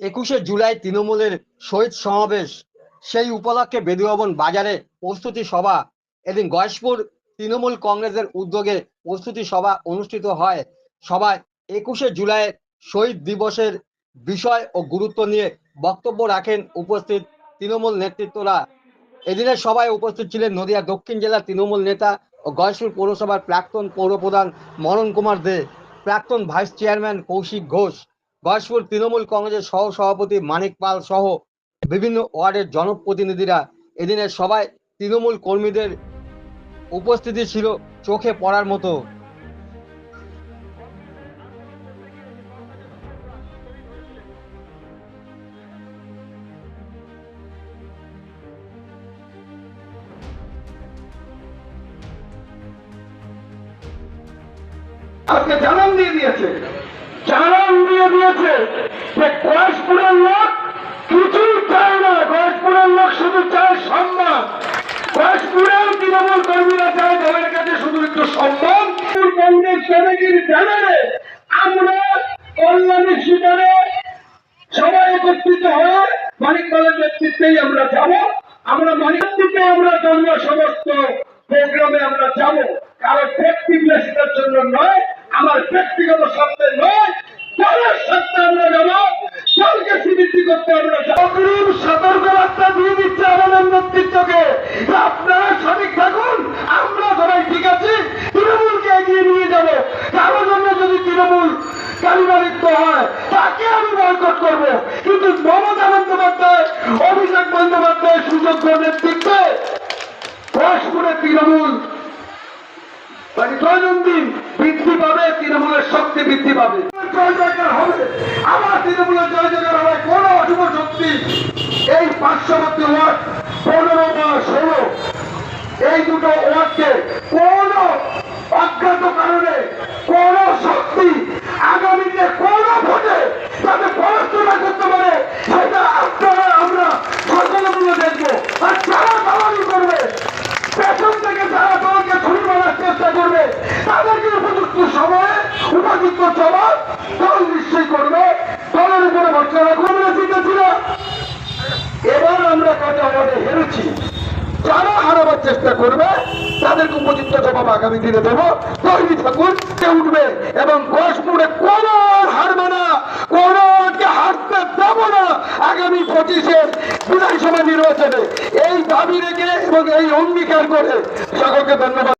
একুশে জুলাই তৃণমূলের শহীদ সমাবেশ। সেই উপলক্ষে বেদুভবন বাজারে প্রস্তুতি সভা। এদিন গয়েশপুর তৃণমূল কংগ্রেসের উদ্যোগে প্রস্তুতি সভা অনুষ্ঠিত হয়। সভায় একুশে জুলাই শহীদ দিবসের বিষয় ও গুরুত্ব নিয়ে বক্তব্য রাখেন উপস্থিত তৃণমূল নেতৃত্বরা। এদিনের সভায় উপস্থিত ছিলেন নদিয়া দক্ষিণ জেলার তৃণমূল নেতা ও গয়েশপুর পৌরসভার প্রাক্তন পৌরপ্রধান মনন কুমার দে, প্রাক্তন ভাইস চেয়ারম্যান কৌশিক ঘোষ গয়েশপুর তৃণমূল কংগ্রেসের সহ সভাপতি মানিক পাল সহ বিভিন্ন ওয়ার্ডের জনপ্রতিনিধিরা এদিনের সভায় তৃণমূল কর্মীদের উপস্থিতি ছিল চোখে পড়ার মতো। আজকে জানান দিয়ে দিয়েছে। জানান দিয়ে দিয়েছে যে গয়েশপুরের লোক কিছুই চায় না। গয়েশপুরের লোক শুধু চায় সম্মান। গয়েশপুরের তৃণমূল কর্মীরা চায় দলের কাছে শুধু একটু সম্মান। কংগ্রেস কমিটির ব্যানারে আমরা কল্যাণী শিকারে সবাই একত্রিত হয়ে মানিক পালের নেতৃত্বেই আমরা যাব। আমরা মানিক নেতৃত্বে আমরা জন্য সমস্ত প্রোগ্রামে আমরা যাব। কারণ ব্যক্তি বিলাসিতার জন্য নয়, আমার ব্যক্তিগত স্বার্থে নয়। তৃণমূলকে তাকে আমি বয়কট করব। কিন্তু মমতা বন্দ্যোপাধ্যায়, অভিষেক বন্দ্যোপাধ্যায় সুযোগ্য নেতৃত্বে ঘোষপুরে তৃণমূল দৈনন্দিন বৃদ্ধি পাবে, তৃণমূলের শক্তি বৃদ্ধি পাবে। জয় জয়কার হবে। আবার তৃণমূলের জয় জয়কার হবে। কোন অশুভ এই পার্শ্ববর্তী ওয়ার্ড, পনেরো বা ষোলো। এই দুটো ওয়ার্ডকে কোন অজ্ঞাত কারণে কোন শক্তি আগামীতে কোন ভোটে যাতে পড়াশোনা করতে পারে সেটা আপনারা আমরা সকলে মিলে দেখব আর যারা দালালি করবে পেছন থেকে যারা দলকে ছুরি মারার চেষ্টা করবে তাদেরকে উপযুক্ত উপযুক্ত জবাব দল নিশ্চয়ই করবে। দলের উপরে ভরসা রাখুন জিতেছিল। এবার আমরা কত আমাদের হেরেছি। যারা হারাবার চেষ্টা করবে, তাদেরকে উপযুক্ত জবাব আগামী দিনে দেবো। তৈরি থাকুন, কে উঠবে? এবং কোষপুরে কোন হারবে না। কোন হারতে দেবো না। আগামী পঁচিশের বিধানসভা নির্বাচনে এই দাবি রেখে এবং এই অঙ্গীকার করে সকলকে ধন্যবাদ।